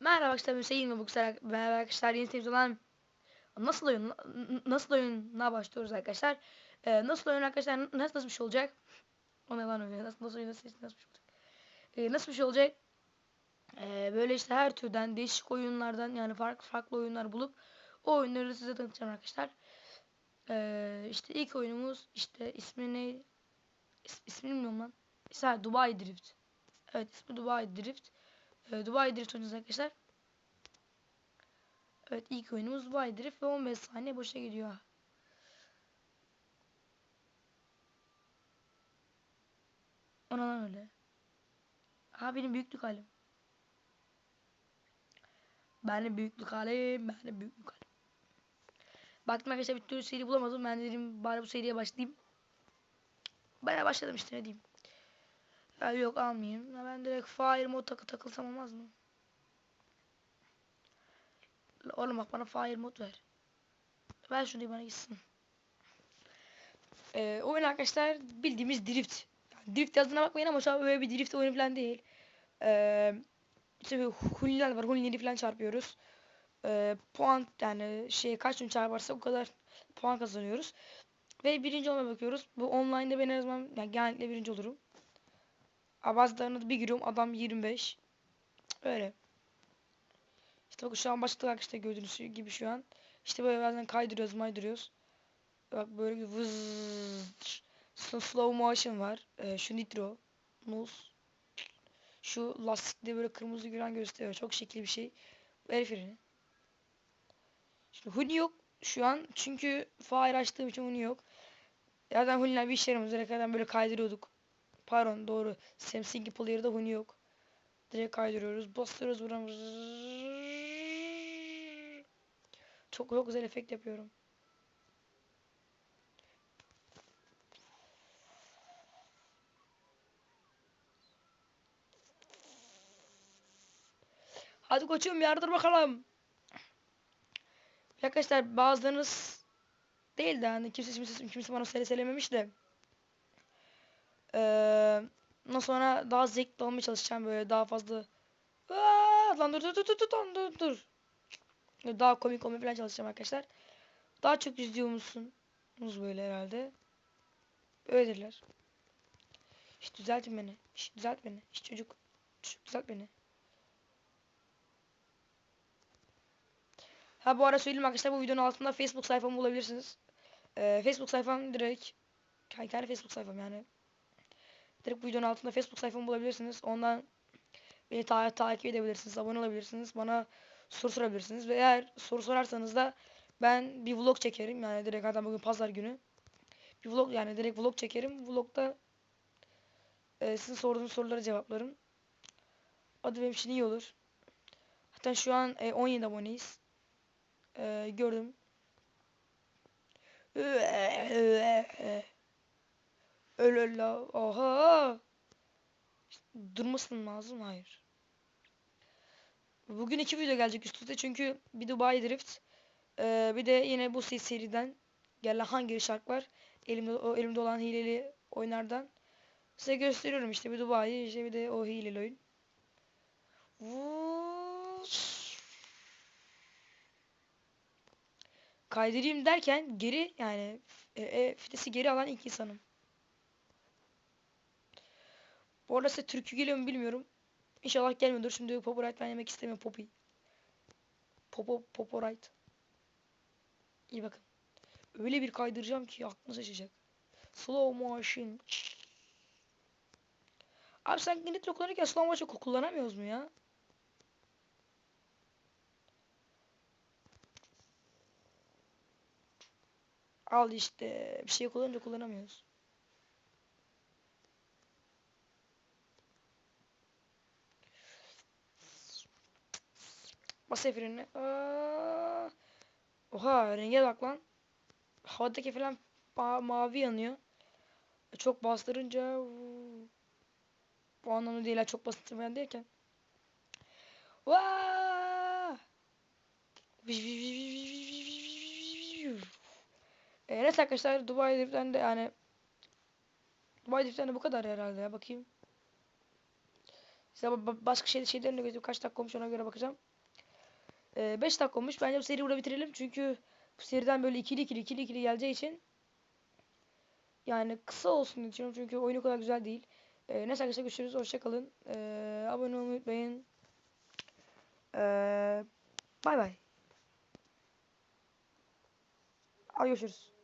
Merhaba arkadaşlar Hüseyin ve bu güzel beraber arkadaşlar yeni temiz olan nasıl oyun nasıl oyuna başlıyoruz arkadaşlar. Ee, nasıl oyun arkadaşlar nasıl nasıl bir şey olacak? O ne lan öyle nasıl nasıl oyun nasıl, nasıl bir şey olacak? Ee, nasıl bir şey olacak? Ee, böyle işte her türden değişik oyunlardan yani farklı farklı oyunlar bulup o oyunları size tanıtacağım arkadaşlar. Ee, işte ilk oyunumuz işte ismi ne? İs, bilmiyorum lan. İsmi Dubai Drift. Evet ismi Dubai Drift. Ee, Dubai Drift oynayacağız arkadaşlar. Evet ilk oyunumuz Dubai Drift ve 15 saniye boşa gidiyor. Ona lan öyle. Ha benim büyüklük halim. Benim büyüklük halim. Benim büyüklük halim. Baktım arkadaşlar bir türlü seri bulamadım. Ben dedim bari bu seriye başlayayım. Baya başladım işte ne diyeyim. Ya yok almayayım. Ya ben direkt fire mode takı takılsam olmaz mı? Oğlum bak bana fire mod ver. Ver şunu bana gitsin. Ee, oyun arkadaşlar bildiğimiz drift. Yani drift yazdığına bakmayın ama şu an böyle bir drift oyunu falan değil. Ee, işte huniler var. Hunileri falan çarpıyoruz. Ee, puan yani şey kaç gün çarparsa o kadar puan kazanıyoruz. Ve birinci olmaya bakıyoruz. Bu online'da ben her zaman yani genellikle birinci olurum. Bazılarına bir giriyorum adam 25. Öyle. İşte bak şu an başladık arkadaşlar gördüğünüz gibi şu an. İşte böyle bazen kaydırıyoruz maydırıyoruz. Bak böyle bir vız slow motion var. Ee, şu nitro. Nuz. Şu lastikte böyle kırmızı gülen gösteriyor. Çok şekil bir şey. El freni. Şimdi huni yok şu an. Çünkü fire açtığım için huni yok. Zaten huniler bir. Direkt zaten böyle kaydırıyorduk. Pardon doğru. Samsung Player'da huni yok. Direkt kaydırıyoruz. Bastırıyoruz buradan. Çok çok güzel efekt yapıyorum. Hadi koçum yardır bakalım. Arkadaşlar bazılarınız değil de hani kimse kimse, kimse bana söylememiş de. Ondan sonra daha zevkli olmaya çalışacağım böyle daha fazla. Aa, lan dur dur dur dur dur dur dur. Daha komik olmaya falan çalışacağım arkadaşlar. Daha çok izliyor musunuz böyle herhalde? Öyledirler. Hiç düzeltin beni. Hiç düzelt beni. Hiç çocuk. Çocuk düzelt beni. Ha bu arada söyleyeyim arkadaşlar bu videonun altında Facebook sayfamı bulabilirsiniz. Ee, Facebook sayfam direkt kendi Facebook sayfam yani. Direkt videonun altında Facebook sayfamı bulabilirsiniz. Ondan beni ta takip edebilirsiniz, abone olabilirsiniz. Bana soru sorabilirsiniz ve eğer soru sorarsanız da ben bir vlog çekerim. Yani direkt hatta bugün pazar günü. Bir vlog yani direkt vlog çekerim. Vlogda e, sizin sorduğunuz sorulara cevaplarım. O da benim için iyi olur. Hatta şu an e, 17 aboneyiz. E, gördüm. Öyle öyle. Oha. Durmasın lazım. Hayır. Bugün iki video gelecek üst çünkü bir Dubai Drift ee, bir de yine bu seriden gelen hangi şark var elimde o elimde olan hileli oyunlardan size gösteriyorum işte bir Dubai işte bir de o hileli oyun. Kaydırayım derken geri yani e, e, fitesi geri alan ilk insanım. Bu arada size türkü geliyor mu bilmiyorum. İnşallah gelmiyordur. Şimdi Poporite ben yemek istemiyorum Poppy. Popo Poporite. İyi bakın. Öyle bir kaydıracağım ki aklınız şaşacak. Slow motion. Abi sen nitro kullanırken slow motion kullanamıyoruz mu ya? Al işte. Bir şey kullanınca kullanamıyoruz. Bas freni. Aa. Oha renge bak lan. Havadaki falan ma mavi yanıyor. E, çok bastırınca bu anlamda değil çok bastırmayan derken. Vaa! Evet arkadaşlar Dubai Drift'ten de yani Dubai Drift'ten de bu kadar herhalde ya bakayım. Size ba- ba- başka şey, şeylerini göstereyim. Kaç dakika olmuş ona göre bakacağım. 5 dakika olmuş. Bence bu seriyi burada bitirelim. Çünkü bu seriden böyle ikili ikili ikili ikili geleceği için yani kısa olsun düşünüyorum. Çünkü oyun o kadar güzel değil. Ee, neyse arkadaşlar görüşürüz. Hoşçakalın. Ee, abone olmayı unutmayın. Ee, bay bay. Hadi görüşürüz.